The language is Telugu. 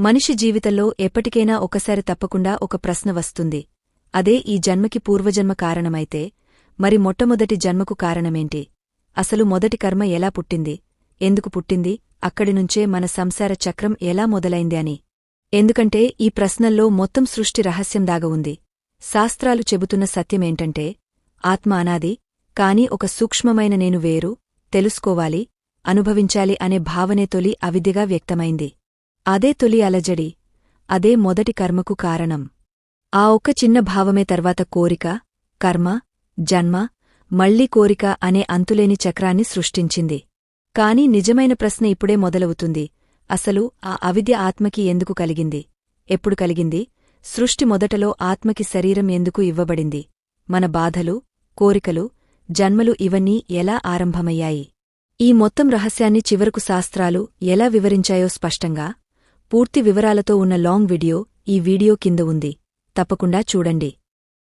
మనిషి జీవితంలో ఎప్పటికైనా ఒకసారి తప్పకుండా ఒక ప్రశ్న వస్తుంది. అదే ఈ జన్మకి పూర్వజన్మ కారణమైతే మరి మొట్టమొదటి జన్మకు కారణమేంటి? అసలు మొదటి కర్మ ఎలా పుట్టింది? ఎందుకు పుట్టింది? అక్కడినుంచే మన సంసార చక్రం ఎలా మొదలైంది అని. ఎందుకంటే ఈ ప్రశ్నల్లో మొత్తం సృష్టి రహస్యం దాగ ఉంది. శాస్త్రాలు చెబుతున్న సత్యమేంటంటే ఆత్మ అనాది కాని ఒక సూక్ష్మమైన నేను వేరు తెలుసుకోవాలి అనుభవించాలి అనే భావనే తొలి అవిద్యగా వ్యక్తమైంది. అదే తొలి అలజడి అదే మొదటి కర్మకు కారణం. ఆ ఒక్క చిన్న భావమే తర్వాత కోరిక కర్మ జన్మ మళ్ళీ కోరిక అనే అంతులేని చక్రాన్ని సృష్టించింది. కాని నిజమైన ప్రశ్న ఇప్పుడే మొదలవుతుంది. అసలు ఆ అవిద్య ఆత్మకి ఎందుకు కలిగింది? ఎప్పుడు కలిగింది? సృష్టి మొదటలో ఆత్మకి శరీరం ఎందుకు ఇవ్వబడింది? మన బాధలు కోరికలు జన్మలు ఇవన్నీ ఎలా ఆరంభమయ్యాయి? ఈ మొత్తం రహస్యాన్ని చివరకు శాస్త్రాలు ఎలా వివరించాయో స్పష్టంగా పూర్తి వివరాలతో ఉన్న లాంగ్ వీడియో ఈ వీడియో కింద ఉంది. తప్పకుండా చూడండి.